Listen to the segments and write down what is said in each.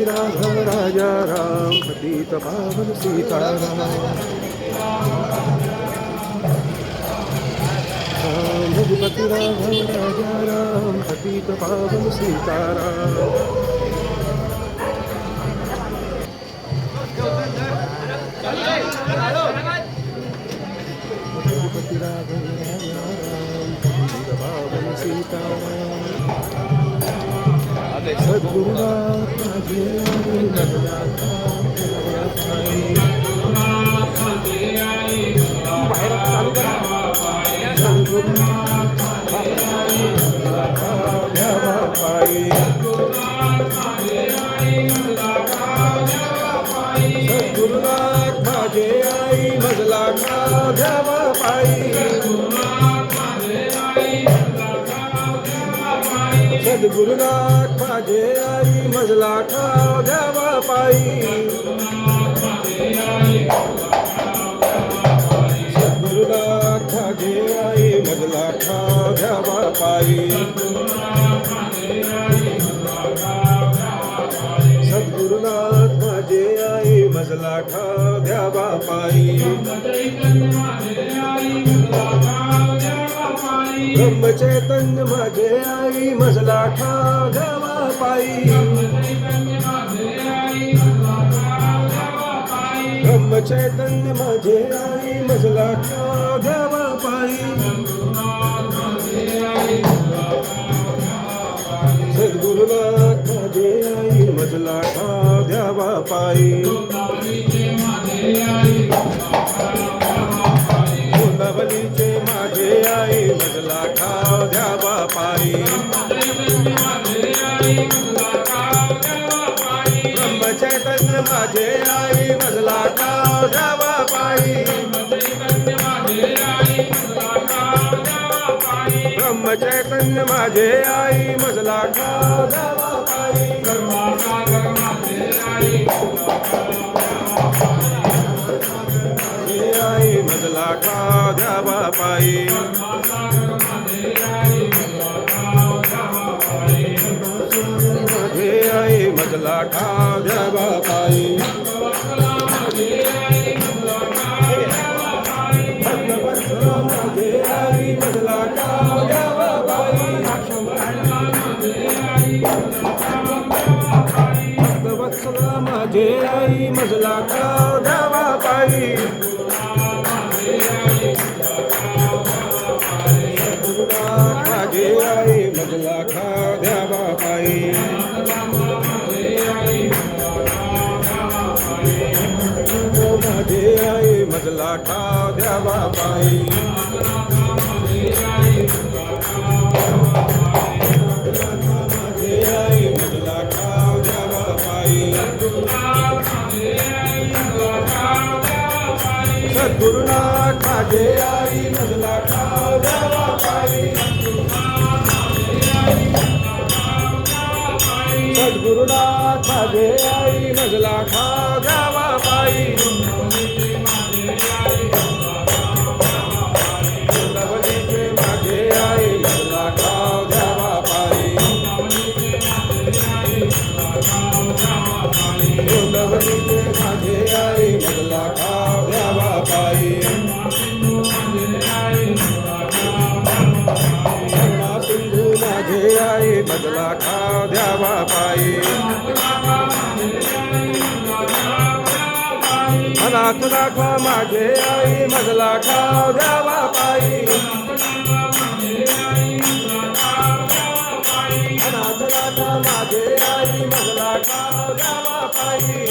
रघुपति राघव राजा, राम पतित पावन राजा राम राम रघुपति राघव राजा, राम पतित पावन राघव राम। पतित पावन सीताराम सद्गुरुनाथ माझे सद्गुरुनाथ माझे आई मजला का घ्यावा पायी सद्गुरुनाथ माझे आई मजला खाव द्यावा पायी सद्गुरुनाथ माझे आई मजला खाव द्यावा पायी सद्गुरुनाथ माझे आई मजला खाव द्यावा पायी ब्रह्मचैतन्य माझे आई, मजला खाव पाई पायी। ब्रह्मचैतन्य माझे आई, मजला खाव द्यावा पायी। सद्गुरुनाथ माझे आई, मजला खाव द्यावा पायी। आई मजला खाव द्यावा पायी ब्रह्मचैतन्य माझे आई मजला खाव द्यावा पायी आई मजला खाव द्यावा पायी मजला पायी माझे आई मजला पायी भक्तवत्सला आई मजला खाव आई मजला खाव द्यावा पायी माझे आई मजला पायी सद्गुरुनाथ माझे आई पायी खाव द्यावा पायी नाथा माझे आई मजला खाव द्यावा माझे आई मजला पायी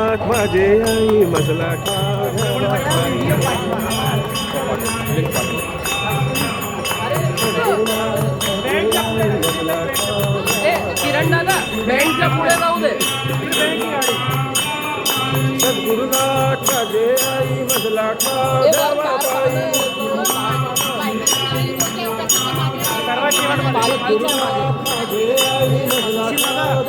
खरे भक्तीच्या मागे जे चालतात ना, गुरुनाथ माझे आई खाव ए किरण दादा बँकच्या पुढे जाऊ दे सद्गुरुनाथ माझे आई पालखीच्या मागे. माझे आई खाव